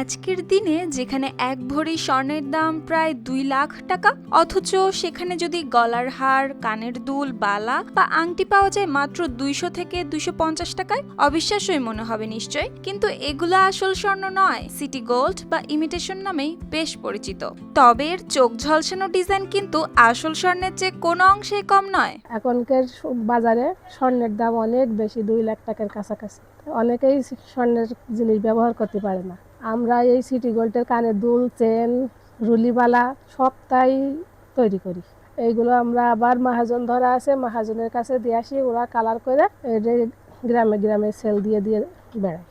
আজকের দিনে যেখানে এক ভরি স্বর্ণের দাম প্রায় দুই লাখ টাকা, অথচ সেখানে যদি গলার হার, কানের দুল, বালা বা আংটি পাওয়া যায় মাত্র দুইশো থেকে দুইশো পঞ্চাশ টাকায়, অবিশ্বাস্যই মনে হবে নিশ্চয় কিন্তু এগুলো আসল স্বর্ণ নয়, সিটি গোল্ড বা ইমিটেশন নামেই বেশ পরিচিত। তবে এর চোখ ঝলসানো ডিজাইন কিন্তু আসল স্বর্ণের চেয়ে কোনো অংশেই কম নয়। এখনকার বাজারে স্বর্ণের দাম অনেক বেশি, দুই লাখ টাকার কাছাকাছি। অনেকেই স্বর্ণের জিনিস ব্যবহার করতে পারে না। আমরা এই সিটি গোল্ডের কানের দুল, চেন, রুলিবালা সবটাই তৈরি করি। এইগুলো আমরা আবার মাহাজন ধরা আছে, মাহাজনের কাছে দিয়ে আসি, ওরা কালার করে গ্রামে গ্রামে সেল দিয়ে দিয়ে বেড়ায়।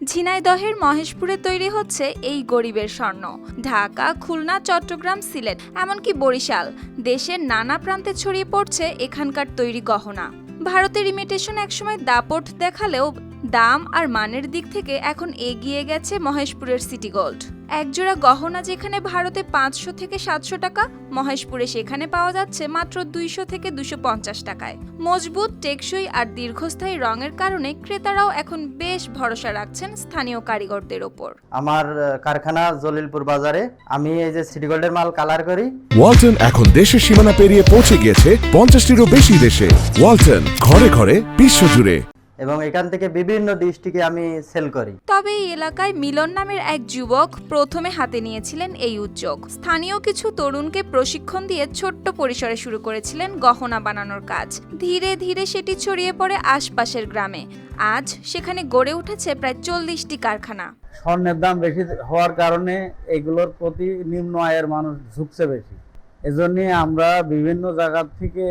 ঝিনাইদহের মহেশপুরে তৈরি হচ্ছে এই গরিবের স্বর্ণ। ঢাকা, খুলনা, চট্টগ্রাম, সিলেট, এমনকি বরিশাল দেশের নানা প্রান্তে ছড়িয়ে পড়ছে এখানকার তৈরি গহনা। ভারতের ইমিটেশন একসময় দাপট দেখালেও দাম আর মানের দিক থেকে এখন এগিয়ে গেছে মহেশপুরের সিটি গোল্ড। একজোড়া গহনা যেখানে ভারতে পাঁচশো থেকে সাতশো টাকা মহেশপুরে সেখানে পাওয়া যাচ্ছে মাত্র দুইশো থেকে দুশো পঞ্চাশ টাকায়। মজবুত টেকসই আর দীর্ঘস্থায়ী রঙের কারণে ক্রেতারাও এখন বেশ ভরসা রাখছেন স্থানীয় কারিগরদের ওপর। আমার কারখানা জলিলপুর বাজারে। আমি এই যে সিটি গোল্ডের মাল কালার করি। ওয়ালটন এখন দেশের সীমানা পেরিয়ে পৌঁছে গিয়েছে পঞ্চাশটিরও বেশি দেশে। ওয়ালটন ঘরে ঘরে বিশ্বজুড়ে এবং এখান থেকে বিভিন্ন ডিস্ট্রিক্টে আমি সেল করি। তবে এই এলাকায় মিলন নামের এক যুবক প্রথমে হাতে নিয়েছিলেন এই উদ্যোগ। স্থানীয় কিছু তরুণকে প্রশিক্ষণ দিয়ে ছোট্ট পরিসরে শুরু করেছিলেন গহনা বানানোর কাজ। ধীরে ধীরে সেটি ছড়িয়ে পড়ে আশপাশের গ্রামে। আজ সেখানে গড়ে উঠেছে প্রায় চল্লিশটি কারখানা। স্বর্ণের দাম বেশি হওয়ার কারণে এগুলোর প্রতি নিম্ন আয়ের মানুষ ঝুঁকছে বেশি। এজন্য আমরা বিভিন্ন জায়গা থেকে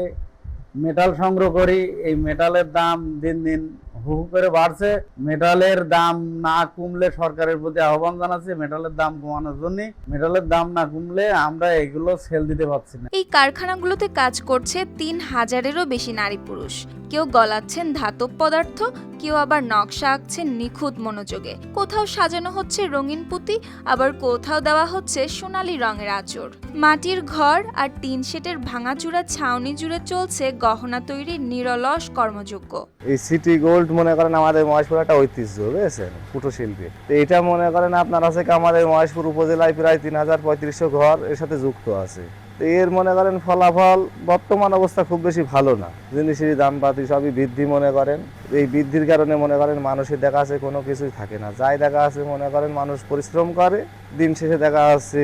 মেটাল সংগ্রহ করি, এই মেটালের দাম দিন দিন হু হু করে বাড়ছে। মেটালের দাম না কমলে সরকারের প্রতি আহ্বান জানাচ্ছি মেটালের দাম কমানোর জন্য মেটালের দাম না কমলে আমরা এগুলো সেল দিতে পারছি না। এই কারখানাগুলোতে কাজ করছে তিন হাজারেরও বেশি নারী পুরুষ। কেউ গলাচ্ছেন ধাতব পদার্থ, কেউ আবার নকশা আঁকছেন নিখুঁত মনোযোগে। কোথাও সাজানো হচ্ছে রঙিন পুঁতি, আবার কোথাও দেওয়া হচ্ছে সোনালী রঙের আঁচড়। মাটির ঘর আর টিন শেটের ভাঙাচুরা ছাউনি জুড়ে চলছে গহনা তৈরির নিরলস কর্মযোগ্য এই সিটি গোল্ড মনে করেন আমাদের মহেশপুর একটা ঐতিহ্য, বুঝেছেন? কুটো শিল্পী। তো এটা মনে করেন আপনার আছে আমাদের মহেশপুর উপজেলায় প্রায় তিন হাজার পঁয়ত্রিশশো ঘর এর সাথে যুক্ত আছে। তো এর মনে করেন ফলাফল, বর্তমান অবস্থা খুব বেশি ভালো না। জিনিসের দামপাতি সবই বৃদ্ধি মনে করেন। এই বৃদ্ধির কারণে মনে করেন মানুষের দেখা আছে কোনো কিছুই থাকে না। যাই দেখা আছে মনে করেন মানুষ পরিশ্রম করে, দিন শেষে দেখা আছে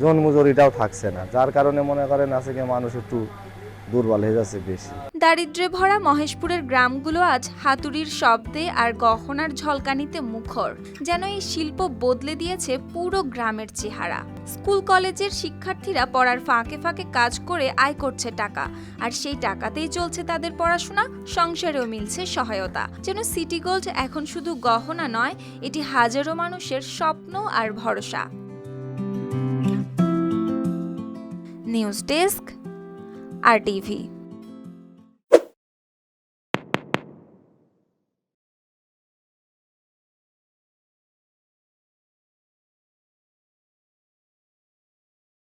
জোন মজুরিটাও থাকছে না। যার কারণে মনে করেন আছে কি মানুষ একটু দুর্বল হয়ে যাচ্ছে বেশি। দারিদ্র্যে ভরা মহেশপুরের গ্রামগুলো আজ হাতুড়ির শব্দে আর গহনার ঝলকানিতে মুখর, যেন এই শিল্প বদলে দিয়েছে পুরো গ্রামের চেহারা। স্কুল কলেজের শিক্ষার্থীরা পড়ার ফাঁকে ফাঁকে কাজ করে আয় করছে টাকা, আর সেই টাকাতেই চলছে তাদের পড়াশোনা, সংসারেও মিলছে সহায়তা। যেন সিটি গোল্ড এখন শুধু গহনা নয়, এটি হাজারো মানুষের স্বপ্ন আর ভরসা। নিউজ ডেস্ক আর টিভি